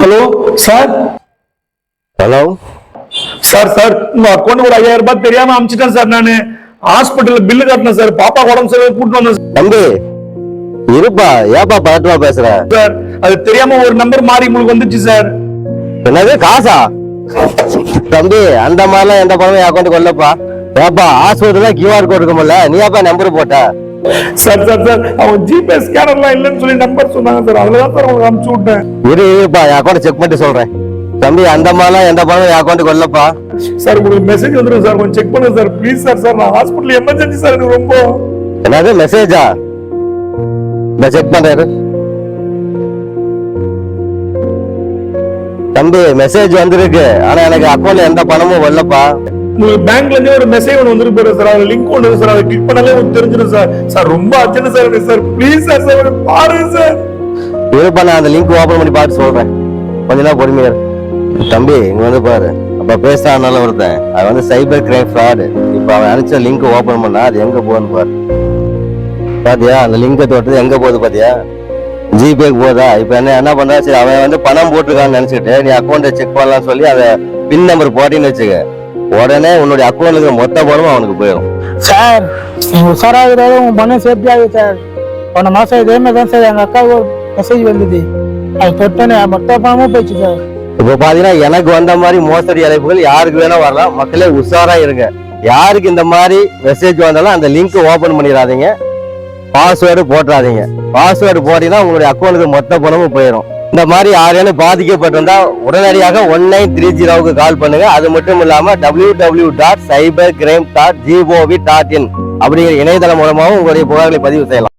Hello sir hello sir sir உங்க account ஒரு ஐயாயிரம் ரூபாய் தெரியாம அமிச்சிட்டேன் சார் நானு. ஹாஸ்பிட்டல்ல பில்லு கட்டினேன் சார் பாப்பா உடம்பு சரியில்லை கூட்டு வந்தேன் தம்பி இருப்பா. ஏப்பா பதட்டமா பேசுற? சார் அது தெரியாம ஒரு நம்பர் மாறி உங்களுக்கு வந்துச்சு சார் என்னது காசா? தம்பி அந்த மாதிரிலாம் எந்த பணமும் என் அக்கௌண்ட் கொல்லப்பா ஏப்பா ஆஸ்பத்திரியில கியூஆர் கோட் இருக்கும்ல நீ ஏப்பா நம்பர் போட்ட? சார் சார் சார் அவங்க ஜிபே ஸ்கேனர்லாம் இல்லைன்னு சொல்லி நம்பர் சொன்னாங்க சார். அதுலதான் சார் உங்களுக்கு அமுச்சு விட்டேன். இரு இருப்பா என் அக்கௌண்ட் செக் பண்ணிட்டு சொல்றேன். தம்பி அந்த மாதிரிலாம் எந்த பணமும் என் அக்கௌண்ட் கொல்லப்பா சார் உங்களுக்கு மெசேஜ் வந்துடும் சார். கொஞ்சம் செக் பண்ணுங்க சார். ப்ளீஸ் சார் சார் நான் ஹாஸ்பிட்டல் எமர்ஜென்சி சார் எனக்கு ரொம்ப. என்னது மெசேஜா இந்த செக் பண்றாரு தம்பி மெசேஜ் வந்திருக்கு. ஆனா எனக்கு அக்கௌண்ட்ல எந்த பணமும் வரலப்பா. உங்களுக்கு பேங்க்ல இருந்து ஒரு மெசேஜ் ஒன்று வந்துருக்கு போயிடும் சார் அது லிங்க் ஒன்று சார் அதை கிளிக் பண்ணாலே உங்களுக்கு தெரிஞ்சிடும் சார் சார் ரொம்ப அர்ஜென்ட் சார் எனக்கு சார் ப்ளீஸ் சார் சார் பாருங்க சார் இருப்பா நான் அந்த லிங்க் ஓபன் பண்ணி பார்த்து சொல்றேன். கொஞ்ச நாள் பொறுமையா தம்பி இங்க வந்து பாரு. அப்ப பேசுறானால ஒருத்தன். அது வந்து சைபர் கிரைம் ஃப்ராடு இப்ப அவன் அனுப்பிச்ச லிங்க் ஓபன் பண்ணா அது எங்க போகுதுன்னு பாரு. பாத்தியா? அந்த லிங்கை தொட்டது எங்க போகுது பாத்தியா? ஜிபேக்கு போதா? இப்ப என்ன என்ன பண்றா? சரி அவன் வந்து பணம் போட்டிருக்கான்னு நினைச்சிட்டு நீ அக்கௌண்ட்டை செக் பண்ணலாம்னு சொல்லி அதை பின் நம்பர் போட்டின்னு வச்சுக்க. உடனே உன்னுடைய அக்கௌண்ட்ல மொத்த பணமும் அவனுக்கு போயிடும் சார் நீங்க உஷாராகிறதால உங்க பணம் சேஃப்டி ஆகுது சார். போன மாசம் இதே மாதிரி தான் சார் எங்க அக்காவுக்கு ஒரு மெசேஜ் வந்தது. அது தொட்டனே மொத்த பணமும் போயிடுச்சு சார். இப்போ பாத்தீங்கன்னா எனக்கு வந்த மாதிரி மோசடி அழைப்புகள் யாருக்கு வேணா வரலாம். மக்களே உஷாரா இருங்க. யாருக்கு இந்த மாதிரி மெசேஜ் வந்தாலும் அந்த லிங்க் ஓபன் பண்ணிடாதீங்க. பாஸ்வேர்டு போட்டுறாதீங்க. பாஸ்வேர்டு போட்டீங்கன்னா உங்களுடைய அக்கௌண்ட்டுக்கு மொத்த பணமும் போயிடும் இந்த மாதிரி யாரேனும் பாதிக்கப்பட்டிருந்தா உடனடியாக ஒன் நைன் த்ரீ ஜீரோவுக்கு கால் பண்ணுங்க. அது மட்டும் இல்லாம W W dot cyber crime dot GOV dot in அப்படிங்கிற இணையதளம் மூலமாகவும் உங்களுடைய புகார்களை பதிவு செய்யலாம்.